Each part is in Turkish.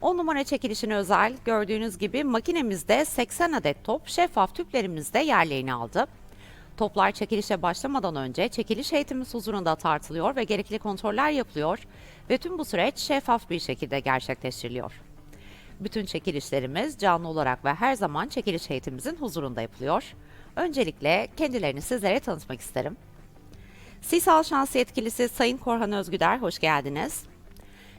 10 numara çekilişine özel gördüğünüz gibi makinemizde 80 adet top şeffaf tüplerimizde yerlerini aldı. Toplar çekilişe başlamadan önce çekiliş heyetimiz huzurunda tartılıyor ve gerekli kontroller yapılıyor ve tüm bu süreç şeffaf bir şekilde gerçekleştiriliyor. Bütün çekilişlerimiz canlı olarak ve her zaman çekiliş heyetimizin huzurunda yapılıyor. Öncelikle kendilerini sizlere tanıtmak isterim. Sisal Şans Yetkilisi Sayın Korhan Özgüder, hoş geldiniz.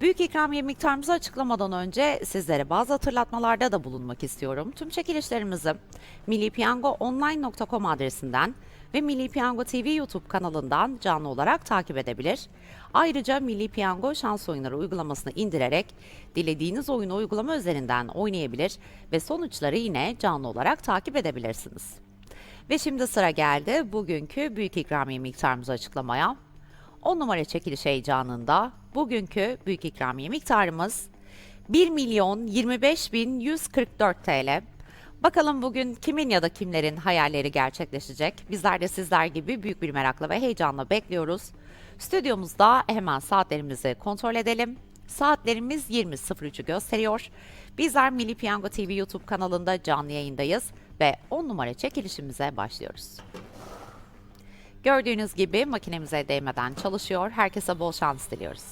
Büyük ikramiye miktarımızı açıklamadan önce sizlere bazı hatırlatmalarda da bulunmak istiyorum. Tüm çekilişlerimizi millipiyangoonline.com adresinden ve Milli Piyango TV YouTube kanalından canlı olarak takip edebilir. Ayrıca Milli Piyango şans oyunları uygulamasını indirerek dilediğiniz oyunu uygulama üzerinden oynayabilir ve sonuçları yine canlı olarak takip edebilirsiniz. Ve şimdi sıra geldi bugünkü büyük ikramiye miktarımızı açıklamaya. 10 numara çekiliş heyecanında bugünkü büyük ikramiye miktarımız 1 milyon 25 bin 144 TL. Bakalım bugün kimin ya da kimlerin hayalleri gerçekleşecek? Bizler de sizler gibi büyük bir merakla ve heyecanla bekliyoruz. Stüdyomuzda hemen saatlerimizi kontrol edelim. Saatlerimiz 20.03'ü gösteriyor. Bizler Milli Piyango TV YouTube kanalında canlı yayındayız ve 10 numara çekilişimize başlıyoruz. Gördüğünüz gibi makinemize değmeden çalışıyor. Herkese bol şans diliyoruz.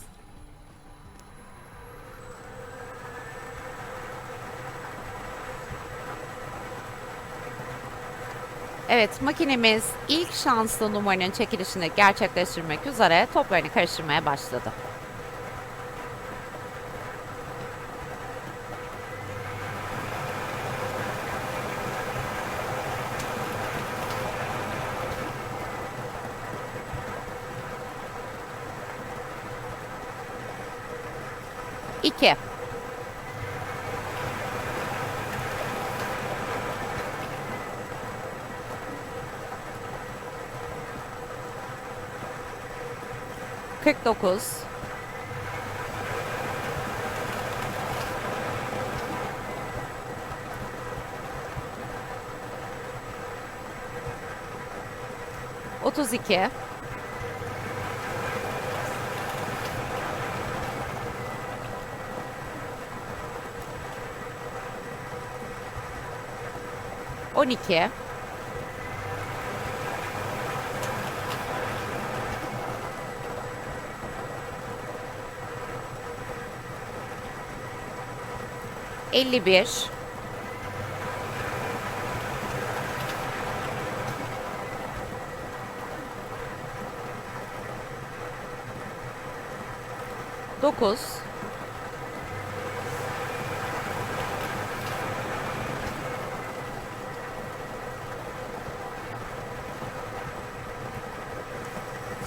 Evet, makinemiz ilk şanslı numaranın çekilişini gerçekleştirmek üzere toplarını karıştırmaya başladı. İki. Kırk dokuz. Otuz iki. On iki. Elli bir. Dokuz.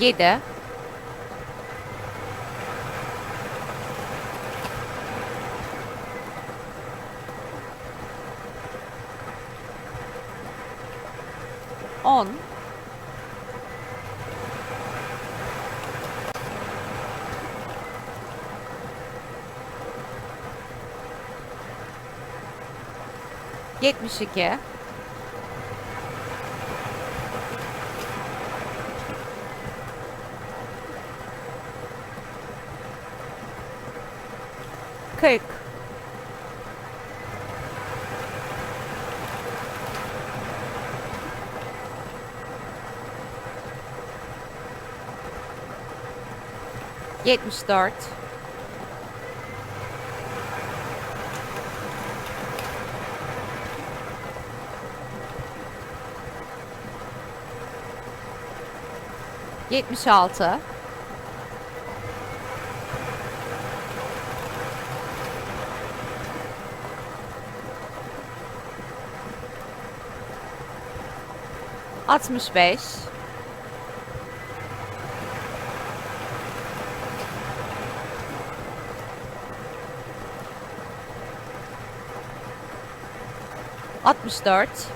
7 10 72 kayık. Yetmiş dört. Yetmiş altı. 65 64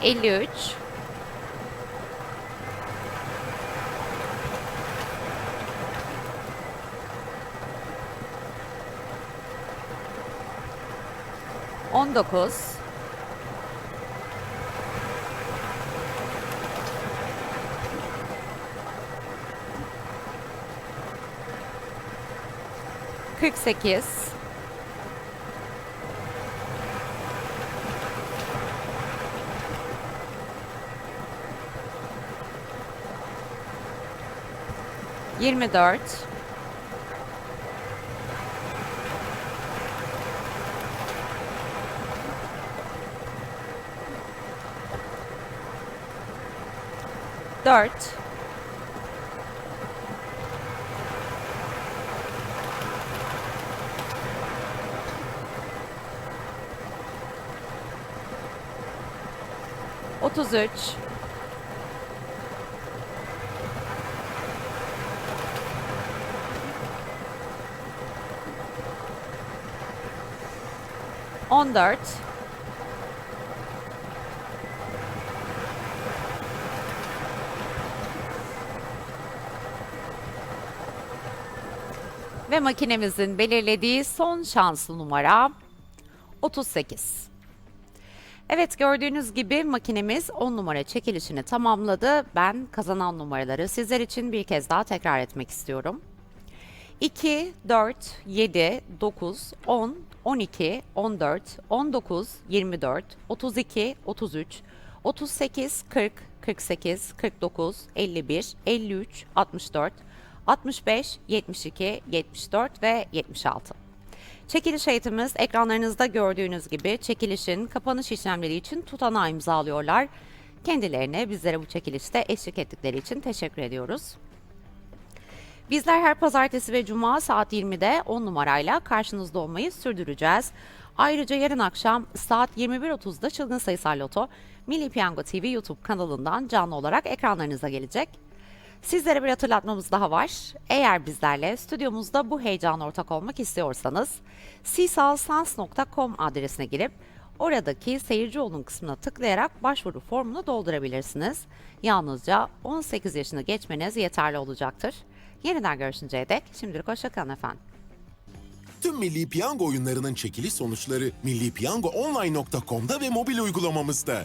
53 19 48 24 4 33 14 Ve makinemizin belirlediği son şanslı numara 38. Evet gördüğünüz gibi makinemiz 10 numara çekilişini tamamladı. Ben kazanan numaraları sizler için bir kez daha tekrar etmek istiyorum. 2, 4, 7, 9, 10, 12, 14, 19, 24, 32, 33, 38, 40, 48, 49, 51, 53, 64, 65, 72, 74 ve 76. Çekiliş heyetimiz ekranlarınızda gördüğünüz gibi çekilişin kapanış işlemleri için tutanağı imzalıyorlar. Kendilerine bizlere bu çekilişte eşlik ettikleri için teşekkür ediyoruz. Bizler her pazartesi ve cuma saat 20'de 10 numarayla karşınızda olmayı sürdüreceğiz. Ayrıca yarın akşam saat 21.30'da Çılgın Sayısal Loto Milli Piyango TV YouTube kanalından canlı olarak ekranlarınıza gelecek. Sizlere bir hatırlatmamız daha var. Eğer bizlerle stüdyomuzda bu heyecana ortak olmak istiyorsanız sisalsans.com adresine girip oradaki seyirci olun kısmına tıklayarak başvuru formunu doldurabilirsiniz. Yalnızca 18 yaşını geçmeniz yeterli olacaktır. Yeniden görüşünceye dek şimdilik hoşçakalın efendim. Tüm Milli Piyango oyunlarının çekiliş sonuçları millipiyangoonline.com'da ve mobil uygulamamızda.